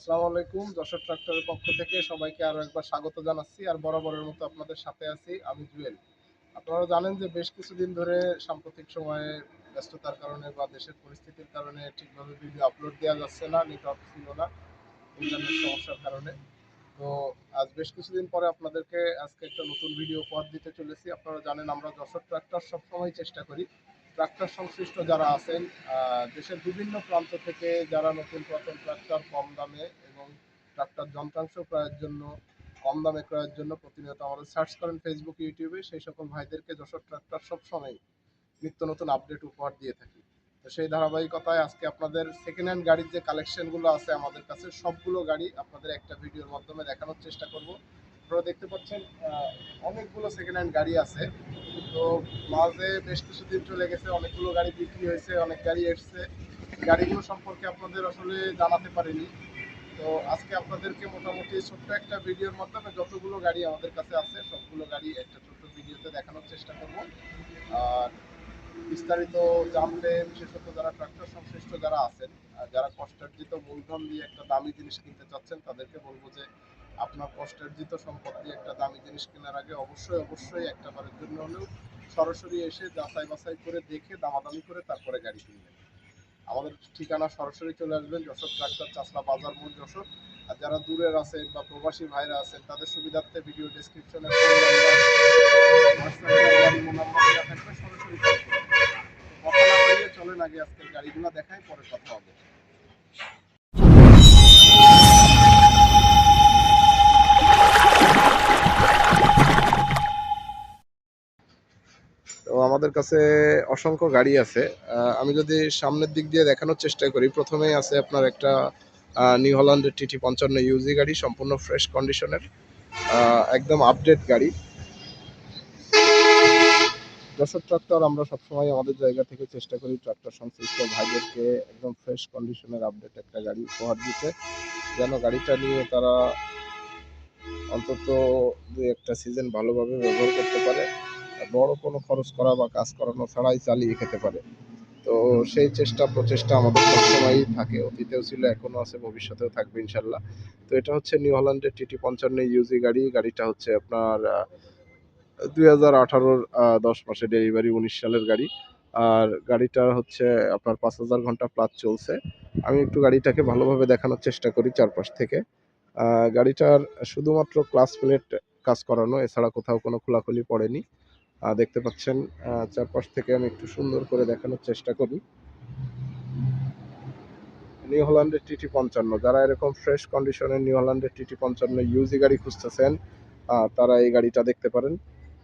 আসসালামু আলাইকুম, যশোর ট্রাক্টরের পক্ষ থেকে সবাইকে আরও একবার স্বাগত জানাচ্ছি আর বরাবরের মতো আপনাদের সাথে আছি আমি জুয়েল। আপনারা জানেন যে বেশ কিছুদিন ধরে সাম্প্রতিক সময়ে ব্যস্ততার কারণে বা দেশের পরিস্থিতির কারণে ঠিকভাবে ভিডিও আপলোড দেওয়া যাচ্ছে না নেটওয়ার্ক ছিল না ইন্টারনেট সমস্যার কারণে। তো আজ বেশ কিছুদিন পরে আপনাদেরকে আজকে একটা নতুন ভিডিও উপহার দিতে চলেছি। আপনারা জানেন আমরা যশোর ট্রাক্টর সবসময় চেষ্টা করি ট্রাক্টর সংশ্লিষ্ট যারা আছেন দেশের বিভিন্ন প্রান্ত থেকে যারা নতুন পুরাতন ট্রাক্টর কম দামে এবং ট্রাক্টর যন্ত্রাংশ ক্রয়ের জন্য, কম দামে ক্রয়ের জন্য প্রতিনিয়ত আমাদের সার্চ করেন ফেসবুক ইউটিউবে সেই সকল ভাইদেরকে যশোর ট্রাক্টর সবসময় নিত্য নতুন আপডেট উপহার দিয়ে থাকি। তো সেই ধারাবাহিকতায় আজকে আপনাদের সেকেন্ড হ্যান্ড গাড়ির যে কালেকশনগুলো আছে আমাদের কাছে, সবগুলো গাড়ি আপনাদের একটা ভিডিওর মাধ্যমে দেখানোর চেষ্টা করব। আপনারা দেখতে পাচ্ছেন অনেকগুলো সেকেন্ড হ্যান্ড গাড়ি আছে। তো মাঝে বেশ কিছুদিন চলে গেছে, অনেকগুলো গাড়ি বিক্রি হয়েছে, অনেক গাড়ি এসছে। গাড়িগুলো সম্পর্কে আপনাদের আসলে জানাতে পারিনি। তো আজকে আপনাদেরকে মোটামুটি ছোট্ট একটা ভিডিওর মাধ্যমে যতগুলো গাড়ি আমাদের কাছে আছে, সবগুলো গাড়ি একটা ছোট্ট ভিডিওতে দেখানোর চেষ্টা করব। আর বিস্তারিত জানলে, বিশেষত যারা ট্রাক্টর সংশ্লিষ্ট যারা আছেন যারা কষ্টার্জিত মূলধন দিয়ে একটা দামি জিনিস কিনতে চাচ্ছেন, তাদেরকে বলব যে আপনার কষ্টার্জিত সম্পদ দিয়ে একটা দামি জিনিস কেনার আগে অবশ্যই অবশ্যই একটা বারের জন্য হলেও সরাসরি এসে যাচাই বাছাই করে দেখে, দামাদামি করে তারপরে গাড়ি কিনবেন। আমাদের ঠিকানা সরাসরি চলে আসবেন, যশোর ট্রাক্টর চাষলা বাজার মোড়, যশোর। আর যারা দূরের আছেন বা প্রবাসী ভাইরা আছেন, তাদের সুবিধার্থে ভিডিও ডেসক্রিপশনে চলেন, আগে আজকের গাড়িগুলো দেখাই, পরে কথা হবে। আমাদের কাছে অসংখ্য গাড়ি আছে। আমি যদি সামনের দিক দিয়ে দেখানোর চেষ্টা করি, প্রথমেই আছে আপনার একটা নিউ হল্যান্ডের টিটি পঞ্চান্ন ইউজি গাড়ি, সম্পূর্ণ ফ্রেশ কন্ডিশনের একদম আপডেট গাড়ি। যশোর ট্রাক্টর আমরা সবসময় আমাদের জায়গা থেকে চেষ্টা করি ট্রাক্টর সংশ্লিষ্ট ভাইদেরকে একদম ফ্রেশ কন্ডিশনের আপডেট একটা গাড়ি উপহার দিতে, যেন গাড়িটা নিয়ে তারা অন্তত দুই একটা সিজন ভালোভাবে ব্যবহার করতে পারে। বড় কোনো খরচ করা বা কাজ করানো ছাড়াই চালিয়ে খেতে পারে। তো সেই চেষ্টা, প্রচেষ্টা আমাদের সবসময়ই থাকে। অতীতেও ছিল, এখনও আছে, ভবিষ্যতেও থাকবে ইনশাল্লাহ। তো এটা হচ্ছে নিউ হল্যান্ডের টিটি পঞ্চান্ন ইউজি গাড়ি। গাড়িটা হচ্ছে আপনার দুই হাজার আঠারোর দশ মাসে ডেলিভারি, উনিশ সালের গাড়ি। আর গাড়িটা হচ্ছে আপনার পাঁচ হাজার ঘণ্টা প্লাস চলছে। আমি একটু গাড়িটাকে ভালোভাবে দেখানোর চেষ্টা করি চারপাশ থেকে। গাড়িটার শুধুমাত্র ক্লাস প্লেট কাজ করানো, এছাড়া কোথাও কোনো খোলাখুলি পড়েনি। দেখতে পাচ্ছেন চারপাশ থেকে আমি একটু সুন্দর করে দেখানোর চেষ্টা করি। নিউ হল্যান্ডের টিটি পঞ্চান্ন, যারা এরকম ফ্রেশ কন্ডিশনের নিউ হল্যান্ডের টিটি পঞ্চান্ন ইউজি গাড়ি খুঁজতেছেন তারা এই গাড়িটা দেখতে পারেন।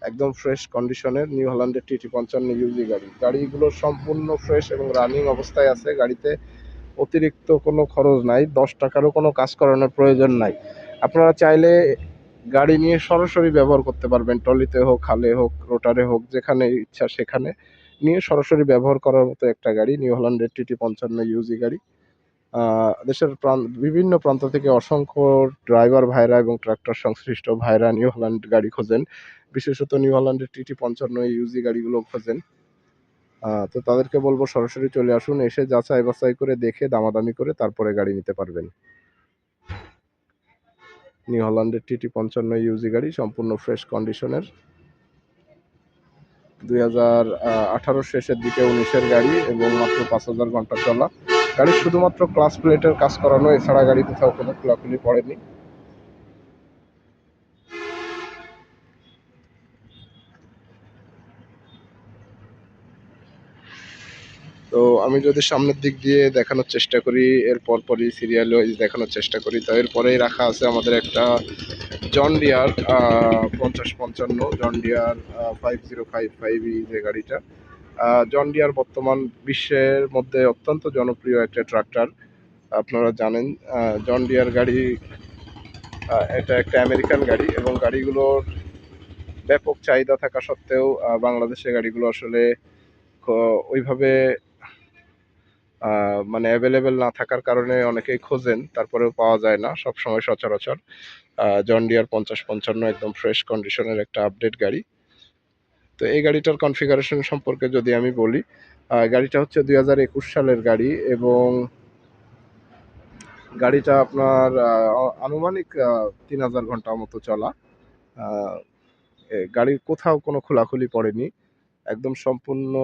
একদম ফ্রেশ কন্ডিশনের নিউ হল্যান্ডের টিটি পঞ্চান্ন ইউজি গাড়ি। গাড়িগুলো সম্পূর্ণ ফ্রেশ এবং রানিং অবস্থায় আছে। গাড়িতে অতিরিক্ত কোনো খরচ নাই, দশ টাকারও কোনো কাজ করানোর প্রয়োজন নাই। আপনারা চাইলে গাড়ি নিয়ে সরাসরি ব্যবহার করতে পারবেন। টলিতে হোক, খালে হোক, রোটারে হোক, যেখানে ইচ্ছা সেখানে নিয়ে সরাসরি ব্যবহার করার মতো একটা গাড়ি, নিউ হল্যান্ডের টিটি পঞ্চান্ন ইউজি গাড়ি। দেশের বিভিন্ন প্রান্ত থেকে অসংখ্য ড্রাইভার ভাইরা এবং ট্রাক্টর সংশ্লিষ্ট ভাইরা নিউ হল্যান্ড গাড়ি খোঁজেন। বিশেষত নিউ হল্যান্ডের টিটি পঞ্চান্ন ইউজি গাড়িগুলো খোঁজেন। তো তাদেরকে বলব সরাসরি চলে আসুন, এসে যাচাই বাছাই করে দেখে, দামাদামি করে তারপরে গাড়ি নিতে পারবেন। নিউ হল্যান্ডের টিটি পঞ্চান্ন ইউজি গাড়ি, সম্পূর্ণ ফ্রেশ কন্ডিশনের দুই হাজার আঠারো শেষের দিকে উনিশের গাড়ি এবং মাত্র পাঁচ হাজার ঘণ্টা চলা। গাড়ি শুধুমাত্র ক্লাস প্লেটের কাজ করানো, এছাড়া গাড়ি কোথাও কোনো খোলাখুলি পড়েনি। তো আমি যদি সামনের দিক দিয়ে দেখানোর চেষ্টা করি, এর পরপরই সিরিয়াল ওয়াইজ দেখানোর চেষ্টা করি। তো এরপরেই রাখা আছে আমাদের একটা জন ডিয়ার পঞ্চাশ পঞ্চান্ন John Deere five zero five five যে গাড়িটা। জন ডিয়ার বর্তমান বিশ্বের মধ্যে অত্যন্ত জনপ্রিয় একটা ট্রাক্টর আপনারা জানেন। জন ডিয়ার গাড়ি এটা একটা আমেরিকান গাড়ি এবং গাড়িগুলোর ব্যাপক চাহিদা থাকা সত্ত্বেও বাংলাদেশে গাড়িগুলো আসলে ওইভাবে মানে অ্যাভেলেবেল না থাকার কারণে অনেকেই খোঁজেন, তারপরেও পাওয়া যায় না সব সময় সচরাচর। জন ডিয়ার পঞ্চাশ পঞ্চান্ন একদম ফ্রেশ কন্ডিশনের একটা আপডেট গাড়ি। তো এই গাড়িটার কনফিগারেশন সম্পর্কে যদি আমি বলি গাড়িটা হচ্ছে দুই হাজার একুশ সালের গাড়ি এবং গাড়িটা আপনার আনুমানিক তিন হাজার ঘণ্টা মতো চলা। গাড়ির কোথাও কোনো খোলাখুলি পড়েনি। একদম সম্পূর্ণ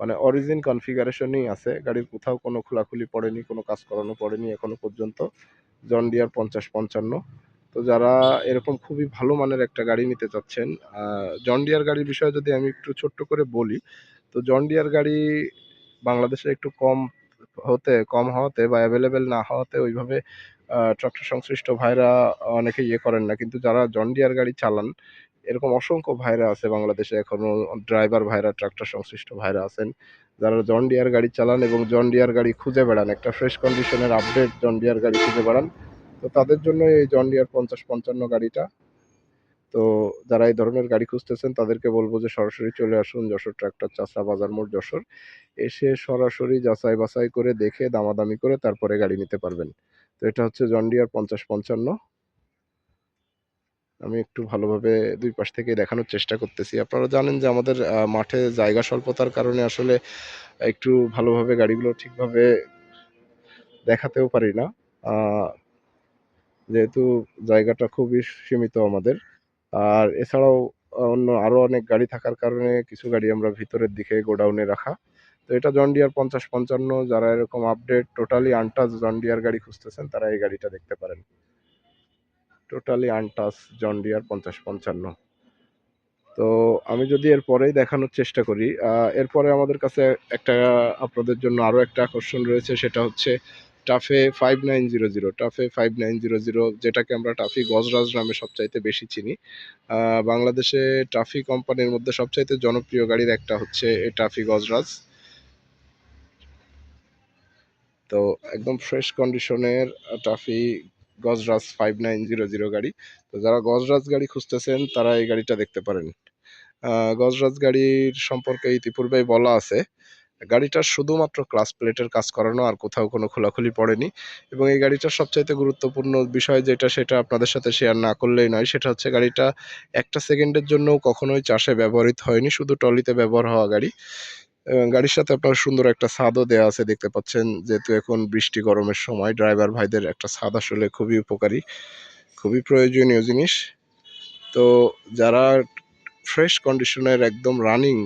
মানে অরিজিন কনফিগারেশনই আছে। গাড়ির কোথাও কোনো খোলাখুলি পড়েনি, কোনো কাজ করানো পড়েনি এখনও পর্যন্ত। জন ডিয়ার পঞ্চাশ পঞ্চান্ন। তো যারা এরকম খুবই ভালো মানের একটা গাড়ি নিতে চাচ্ছেন জন ডিয়ার গাড়ির বিষয়ে যদি আমি একটু ছোট্ট করে বলি, তো জন ডিয়ার গাড়ি বাংলাদেশে একটু কম হতে, কম হওয়াতে বা অ্যাভেলেবেল না হওয়াতে ওইভাবে ট্রাক্টর সংশ্লিষ্ট ভাইরা অনেকে ইয়ে করেন না। কিন্তু যারা জন ডিয়ার গাড়ি চালান এরকম অসংখ্য ভাইরা আছে বাংলাদেশে এখনও ড্রাইভার ভাইরা ট্রাক্টর সংশ্লিষ্ট ভাইরা আছেন, যারা জন ডিয়ার গাড়ি চালান এবং জন ডিয়ার গাড়ি খুঁজে বেড়ান। একটা ফ্রেশ কন্ডিশনের আপডেট জন ডিয়ার গাড়ি খুঁজে বেড়ান। তো তাদের জন্য এই জন ডিয়ার পঞ্চাশ পঞ্চান্ন গাড়িটা। তো যারা এই ধরনের গাড়ি খুঁজতেছেন, তাদেরকে বলব যে সরাসরি চলে আসুন যশোর ট্রাক্টর চাষরা বাজার মোড় যশোর। এসে সরাসরি যাচাই বাছাই করে দেখে, দামাদামি করে তারপরে গাড়ি নিতে পারবেন। তো এটা হচ্ছে জন ডিয়ার পঞ্চাশ পঞ্চান্ন। আমি একটু ভালোভাবে দুই পাশ থেকে দেখানোর চেষ্টা করতেছি। আপনারা জানেন যে আমাদের মাঠে জায়গা স্বল্পতার কারণে আসলে একটু ভালোভাবে গাড়িগুলো ঠিকভাবে দেখাতেও পারি না। যেহেতু জায়গাটা খুবই সীমিত আমাদের। আর এছাড়াও অন্য আরও অনেক গাড়ি থাকার কারণে কিছু গাড়ি আমরা ভিতরের দিকে গোডাউনে রাখা। তো এটা জন ডিয়ার পঞ্চাশ পঞ্চান্ন, যারা এরকম update totally untouch John Deere গাড়ি খুঁজতেছেন, তারা এই গাড়িটা দেখতে পারেন। টোটালি আনটাচ জন ডিয়ার পঞ্চাশ পঞ্চান্ন। তো আমি যদি এরপরেই দেখানোর চেষ্টা করি এরপরে আমাদের কাছে একটা, আপনাদের জন্য আরও একটা আকর্ষণ রয়েছে, সেটা হচ্ছে TAFE five nine zero zero TAFE five nine zero zero যেটাকে আমরা টাফি গজরাজ নামে সবচাইতে বেশি চিনি। বাংলাদেশে টাফি কোম্পানির মধ্যে সবচাইতে জনপ্রিয় গাড়ির একটা হচ্ছে এই টাফি গজরাজ। তো একদম ফ্রেশ কন্ডিশনের TAFE Gajraj five nine zero zero গাড়ি। তো যারা গজরাজ গাড়ি খুঁজতেছেন, তারা এই গাড়িটা দেখতে পারেন। গজরাজ গাড়ির সম্পর্কে ইতিপূর্বেই বলা আছে গাড়িটার শুধুমাত্র ক্লাস প্লেটের কাজ করানো আর কোথাও কোনো খোলাখুলি পড়েনি। এবং এই গাড়িটার সবচাইতে গুরুত্বপূর্ণ বিষয় যেটা, সেটা আপনাদের সাথে শেয়ার না করলেই নয়, সেটা হচ্ছে গাড়িটা একটা সেকেন্ডের জন্যও কখনোই চাষে ব্যবহৃত হয়নি, শুধু টলিতে ব্যবহার হওয়া গাড়ি। এবং গাড়ির সাথে আপনার সুন্দর একটা ছাদও দেওয়া আছে, দেখতে পাচ্ছেন। যেহেতু এখন বৃষ্টি গরমের সময় ড্রাইভার ভাইদের একটা ছাদ আসলে খুবই উপকারী, খুবই প্রয়োজনীয় জিনিস। তো যারা ফ্রেশ কন্ডিশনের একদম রানিং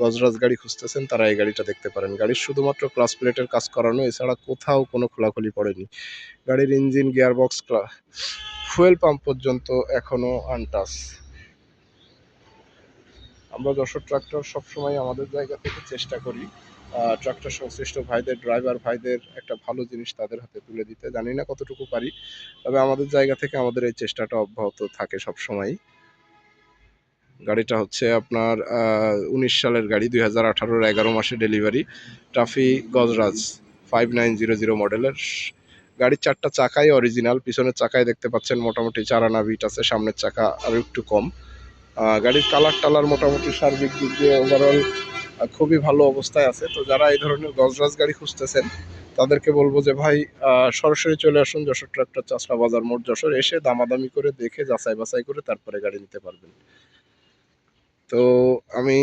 গজরাজ গাড়ি খুঁজতেছেন, তারা এই গাড়িটা দেখতে পারেন। গাড়ির শুধুমাত্র ক্লাস প্লেটের কাজ করানো, এছাড়া কোথাও কোনো খোলাখুলি পড়েনি। গাড়ির ইঞ্জিন গিয়ারবক্স ফুয়েল পাম্প পর্যন্ত এখনও আনটাস আমরা যশোর ট্রাক্টর সবসময় আমাদের জায়গা থেকে চেষ্টা করি ট্রাক্টর সংশ্লিষ্ট ভাইদের ড্রাইভার ভাইদের একটা ভালো জিনিস তাদের হাতে তুলে দিতে। জানি না কতটুকু পারি, তবে আমাদের জায়গা থেকে আমাদের এই চেষ্টাটা অব্যাহত থাকে সবসময় গাড়িটা হচ্ছে আপনার উনিশ সালের গাড়ি, দুই হাজার আঠারোর এগারো মাসে delivery TAFE Gajraj five nine zero zero মডেলের গাড়ির চারটা চাকাই অরিজিনাল পিছনের চাকায় দেখতে পাচ্ছেন, মোটামুটি চার আনা বিট আছে, সামনের চাকা আরও একটু কম। গাড়ির কালার টালার মোটামুটি সার্বিক দিক দিয়ে ওভারঅল খুবই ভালো অবস্থায় আছে। তো যারা এই ধরনের গজরাজ গাড়ি খুঁজতেছেন, তাদেরকে বলব যে ভাই সরাসরি চলে আসুন যশোর ট্রাক্টর চাষরা বাজার মোড় যশোর। এসে দামাদামি করে দেখে, যাচাই বাছাই করে তারপরে গাড়ি নিতে পারবেন। তো আমি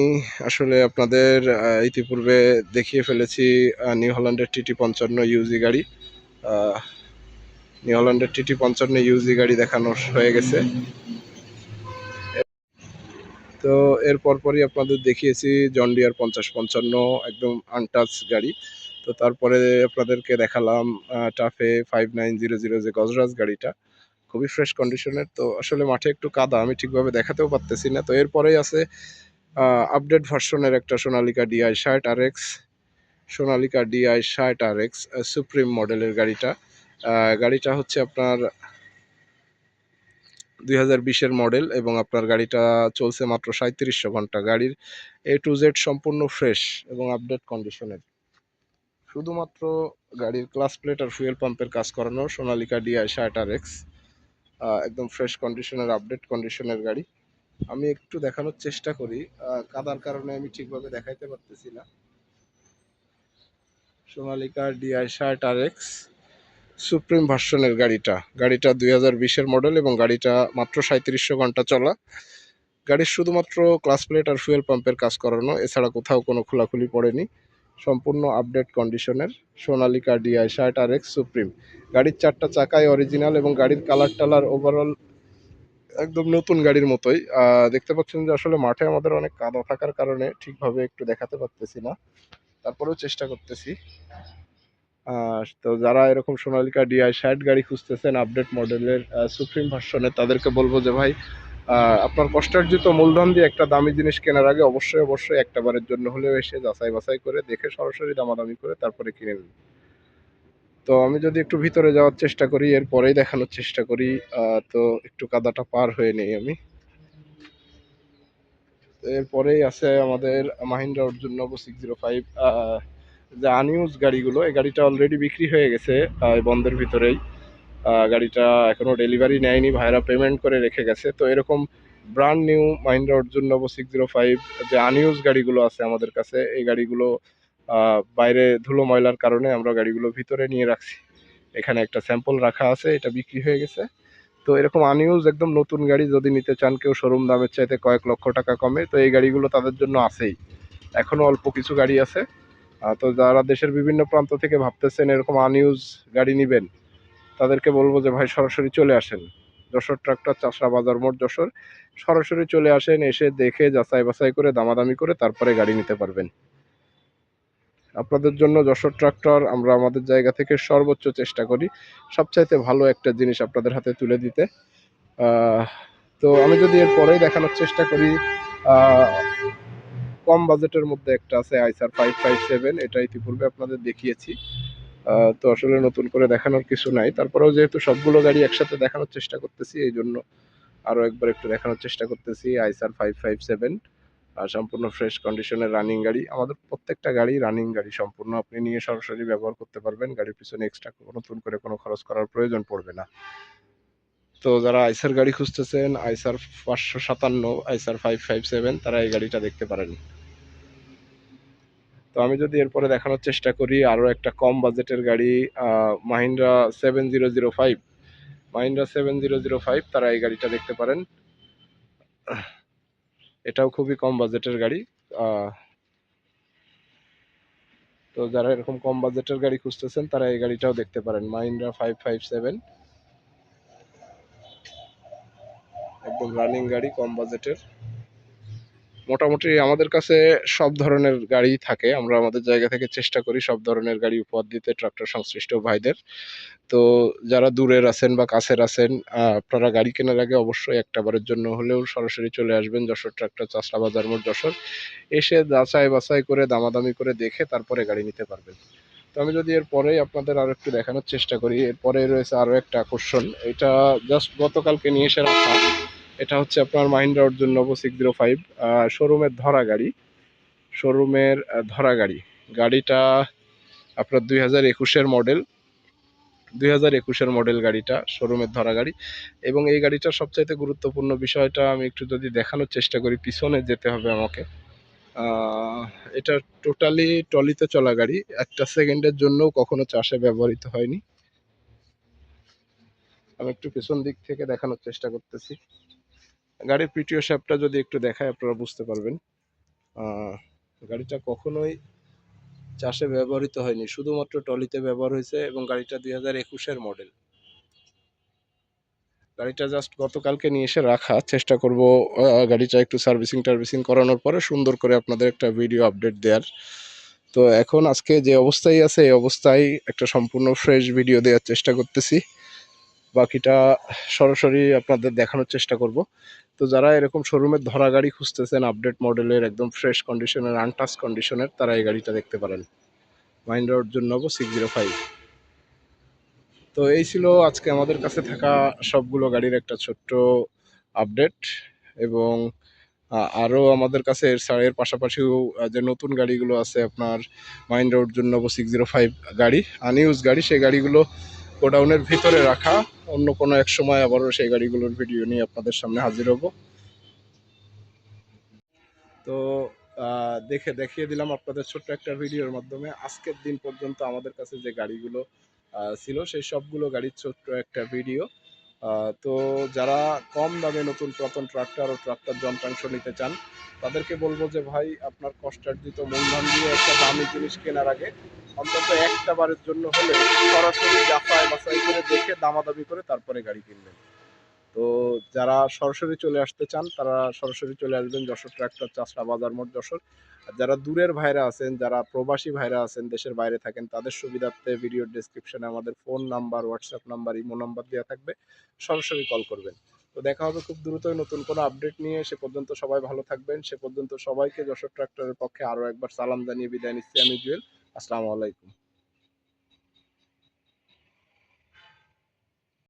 আসলে আপনাদের ইতিপূর্বে দেখিয়ে ফেলেছি নিউ হল্যান্ডের টিটি পঞ্চান্ন ইউজি গাড়ি। নিউ হল্যান্ডের টিটি পঞ্চান্ন ইউজি গাড়ি দেখানো হয়ে গেছে। তো এর পরপরই আপনাদের দেখিয়েছি জন ডিয়ার পঞ্চাশ পঞ্চান্ন, একদম আনটাচ গাড়ি। তো তারপরে আপনাদেরকে দেখালাম TAFE five nine zero zero যে গজরাজ গাড়িটা। খুবই ফ্রেশ কন্ডিশনের তো আসলে মাঠে একটু কাদা, আমি ঠিকভাবে দেখাতেও পারতেছি না। তো এরপরেই আছে আপডেট ভার্সনের একটা সোনালিকা ডিআই শার্ট আর এক্স সোনালিকা ডিআই শার্ট আর এক্স সুপ্রিম মডেলের গাড়িটা। গাড়িটা হচ্ছে আপনার দুই হাজার বিশের মডেল এবং আপনার গাড়িটা চলছে মাত্র সাঁত্রিশশো ঘণ্টা। গাড়ির এ টু জেড সম্পূর্ণ ফ্রেশ এবং আপডেট কন্ডিশনের শুধুমাত্র গাড়ির ক্লাস প্লেট আর ফুয়েল পাম্পের কাজ করানো, সোনালিকা ডিআই শার্ট আর এক্স একদম ফ্রেশ কন্ডিশনের আপডেট কন্ডিশনের গাড়ি। আমি একটু দেখানোর চেষ্টা করি কাদার কারণে আমি ঠিকভাবে দেখাইতে পারতেছি না। সোনালিকা ডিআই শার্ট আর এক্স সুপ্রিম ভার্সনের গাড়িটা। গাড়িটা দুই হাজার বিশের মডেল এবং গাড়িটা মাত্র সাঁত্রিশশো ঘণ্টা চলা। গাড়ির শুধুমাত্র ক্লাস প্লেট আর ফুয়েল পাম্পের কাজ করানো, এছাড়া কোথাও কোনো খোলাখুলি পড়েনি। সম্পূর্ণ আপডেট কন্ডিশনের সোনালিকা ডিআই শার্ট আর এক্স সুপ্রিম গাড়ির চারটা চাকাই অরিজিনাল এবং গাড়ির কালার টালার ওভারঅল একদম নতুন গাড়ির মতোই। দেখতে পাচ্ছেন যে আসলে মাঠে আমাদের অনেক কাদা থাকার কারণে ঠিকভাবে একটু দেখাতে পারতেছি না। তারপরেও চেষ্টা করতেছি। তো যারা এরকম সোনালিকা ডিআই ষাট গাড়ি খুঁজতেছেন আপডেট মডেলের সুপ্রিম ভার্সনে তাদেরকে বলব যে ভাই আপনার কষ্টার্জিত মূলধন দিয়ে একটা দামি জিনিস কেনার আগে অবশ্যই অবশ্যই একটা বারের জন্য হলেও এসে যাচাই বাছাই করে দেখে সরাসরি দামাদামি করে তারপরে কিনে নিন। তো আমি যদি একটু ভিতরে যাওয়ার চেষ্টা করি, এরপরেই দেখানোর চেষ্টা করি তো একটু কাদাটা পার হয়ে নেই আমি। এরপরেই আছে আমাদের মাহিন্দ্রা অর্জুন নব সিক্স জিরো ফাইভ যে আনইউজ গাড়িগুলো, এই গাড়িটা অলরেডি বিক্রি হয়ে গেছে বন্ধের ভিতরেই। গাড়িটা এখনও ডেলিভারি নেয়নি, ভাইরা পেমেন্ট করে রেখে গেছে। তো এরকম ব্র্যান্ড নিউ মাহিন্দ্রা অর্জুন নব সিক্স জিরো ফাইভ যে আনইউজ গাড়িগুলো আছে আমাদের কাছে, এই গাড়িগুলো বাইরে ধুলো ময়লার কারণে আমরা গাড়িগুলো ভিতরে নিয়ে রাখছি। এখানে একটা স্যাম্পল রাখা আছে, এটা বিক্রি হয়ে গেছে। তো এরকম আনইউজ একদম নতুন গাড়ি যদি নিতে চান, কেউ শোরুম দামের চাইতে কয়েক লক্ষ টাকা কমে, তো এই গাড়িগুলো তাদের জন্য আছেই। এখনও অল্প কিছু গাড়ি আছে। তো যারা দেশের বিভিন্ন প্রান্ত থেকে ভাবতেছেন এরকম আনইউজ গাড়ি নেবেন, তাদেরকে বলব যে, ভাই, সরাসরি চলে আসেন। যশোর ট্রাক্টর, চাষরা বাজার মোড়, যশোর। সরাসরি চলে আসেন, এসে দেখে, যাচাই বাছাই করে, দামাদামি করে তারপরে গাড়ি নিতে পারবেন। আপনাদের জন্য যশোর ট্রাক্টর আমরা আমাদের জায়গা থেকে সর্বোচ্চ চেষ্টা করি। সবচাইতে ভালো একটা জিনিস আপনাদের হাতে তুলে দিতে। তো আমি যদি এর পরেই দেখানোর চেষ্টা করি কম বাজেটের মধ্যে একটা আছে আইসার ফাইভ ফাইভ সেভেন, এটা ইতিপূর্বে আপনাদের দেখিয়েছি। তো আসলে নতুন করে দেখানোর কিছু নাই। তারপরেও যেহেতু সবগুলো গাড়ি একসাথে দেখানোর চেষ্টা করতেছি, এই জন্য আরও একবার একটু দেখানোর চেষ্টা করতেছি আইসার ফাইভ ফাইভ সেভেন। সম্পূর্ণ ফ্রেশ কন্ডিশনের রানিং গাড়ি, আমাদের প্রত্যেকটা গাড়ি রানিং গাড়ি, সম্পূর্ণ আপনি নিয়ে সরাসরি ব্যবহার করতে পারবেন। গাড়ির পিছনে এক্সট্রা নতুন করে কোনো খরচ করার প্রয়োজন পড়বে না। তো যারা আইসার গাড়ি খুঁজতেছেন, আইসার পাঁচশো সাতান্ন, আইসার ফাইভ ফাইভ সেভেন, তারা এই গাড়িটা দেখতে পারেন। আমি যদি এরপরে দেখানোর চেষ্টা করি, আরও একটা কম বাজেটের গাড়ি Mahindra seven zero zero five Mahindra seven zero zero five তারা এই গাড়িটা দেখতে পারেন। এটাও খুবই কম বাজেটের গাড়ি তো যারা এরকম কম বাজেটের গাড়ি খুঁজতেছেন, তারা এই গাড়িটাও দেখতে পারেন মাহিন্দ্রা ফাইভ ফাইভ সেভেন একদম রানিং গাড়ি, কম বাজেটের। মোটামুটি আমাদের কাছে সব ধরনের গাড়ি থাকে। আমরা আমাদের জায়গা থেকে চেষ্টা করি সব ধরনের গাড়ি উপহার দিতে, ট্রাক্টর সংশ্লিষ্ট ভাইদের। তো যারা দূরের আছেন বা কাছের আছেন আপনারা গাড়ি কেনার আগে অবশ্যই একটা বারের জন্য হলেও সরাসরি চলে আসবেন যশোর ট্রাক্টর চাষরা বাজার মোড় যশোর। এসে যাচাই বাছাই করে, দামাদামি করে দেখে তারপরে গাড়ি নিতে পারবেন। তো আমি যদি এর পরেই আপনাদের আরও একটু দেখানোর চেষ্টা করি, এরপরে রয়েছে আরও একটা আকর্ষণ। এটা জাস্ট গতকালকে নিয়ে এসে রাখা। এটা হচ্ছে আপনার মাহিন্দ্রা অর্জুন নব সিক্স জিরো ফাইভ শোরুমের ধরা গাড়ি। শোরুমের ধরা গাড়ি। গাড়িটা আপনার দুই হাজার একুশের মডেল দুই হাজার একুশের মডেল গাড়িটা শোরুমের ধরা গাড়ি। এবং এই গাড়িটার সবচাইতে গুরুত্বপূর্ণ বিষয়টা আমি একটু যদি দেখানোর চেষ্টা করি, পিছনে যেতে হবে আমাকে। এটা টোটালি টলিতে চলা গাড়ি। একটা সেকেন্ডের জন্যও কখনো চাষে ব্যবহৃত হয়নি। আমি একটু পেছন দিক থেকে দেখানোর চেষ্টা করতেছি। গাড়ির পিটিও শ্যাপটা যদি একটু দেখায়, আপনারা বুঝতে পারবেন। গাড়িটা কখনোই চাষে ব্যবহৃত হয়নি, শুধুমাত্র টলিতে ব্যবহার হয়েছে এবং গাড়িটা দুই হাজার একুশের মডেল। গাড়িটা জাস্ট গতকালকে নিয়ে এসে রাখা, চেষ্টা করব গাড়িটা একটু সার্ভিসিং টার্ভিসিং করানোর পরে সুন্দর করে আপনাদের একটা ভিডিও আপডেট দেওয়ার তো এখন আজকে যে অবস্থায় আছে, এই অবস্থায় একটা সম্পূর্ণ ফ্রেশ ভিডিও দেওয়ার চেষ্টা করতেছি। বাকিটা সরাসরি আপনাদের দেখানোর চেষ্টা করব। তো যারা এরকম শোরুমের ধরা গাড়ি খুঁজতেছেন আপডেট মডেলের একদম ফ্রেশ কন্ডিশনের আনটাচ কন্ডিশনের তারা এই গাড়িটা দেখতে পারেন। মাইন্ডার নব সিক্স জিরো ফাইভ তো এই ছিল আজকে আমাদের কাছে থাকা সবগুলো গাড়ির একটা ছোট্ট আপডেট এবং আরও আমাদের কাছে এর এর পাশাপাশিও যে নতুন গাড়িগুলো আছে আপনার মাইন্ড রোড জন্য সিক্স জিরো ফাইভ গাড়ি আনইউজ গাড়ি, সেই গাড়িগুলো গোডাউনের ভিতরে রাখা। অন্য কোনো এক সময় আবারও সেই গাড়িগুলোর ভিডিও নিয়ে আপনাদের সামনে হাজির হব। তো দেখে দেখিয়ে দিলাম আপনাদের ছোট্ট একটা ভিডিওর মাধ্যমে। আজকের দিন পর্যন্ত আমাদের কাছে যে গাড়িগুলো ছিল সেই সবগুলো গাড়ির ছোট্ট একটা ভিডিও। তো যারা কম দামে নতুন পুরাতন ট্রাক্টর ও ট্রাক্টর যন্ত্রাংশ নিতে চান, তাদেরকে বলব যে ভাই, আপনার কষ্টার্জিত মূলধন দিয়ে একটা দামি জিনিস কেনার আগে অন্তত একটা বারের জন্য হলে সরাসরি যাচাই বাছাই করে দেখে দামাদামি করে তারপরে গাড়ি কিনবেন। তো যারা সরাসরি চলে আসতে চান, তারা সরাসরি চলে আসবেন যশোর ট্রাক্টর চাষরা বাজার মোট যশোর। আর যারা দূরের ভাইরা আছেন, যারা প্রবাসী ভাইরা আছেন, দেশের বাইরে থাকেন, তাদের সুবিধার্থে ভিডিওর ডেসক্রিপশনে আমাদের phone number WhatsApp number imo number দেওয়া থাকবে। সরাসরি কল করবেন। তো দেখা হবে খুব দ্রুতই নতুন কোনো আপডেট নিয়ে। সে পর্যন্ত সবাই ভালো থাকবেন। সে পর্যন্ত সবাইকে যশোর ট্রাক্টরের পক্ষে আরও একবার সালাম জানিয়ে বিদায় নিচ্ছি আমি জুয়েল। আসসালামু আলাইকুম।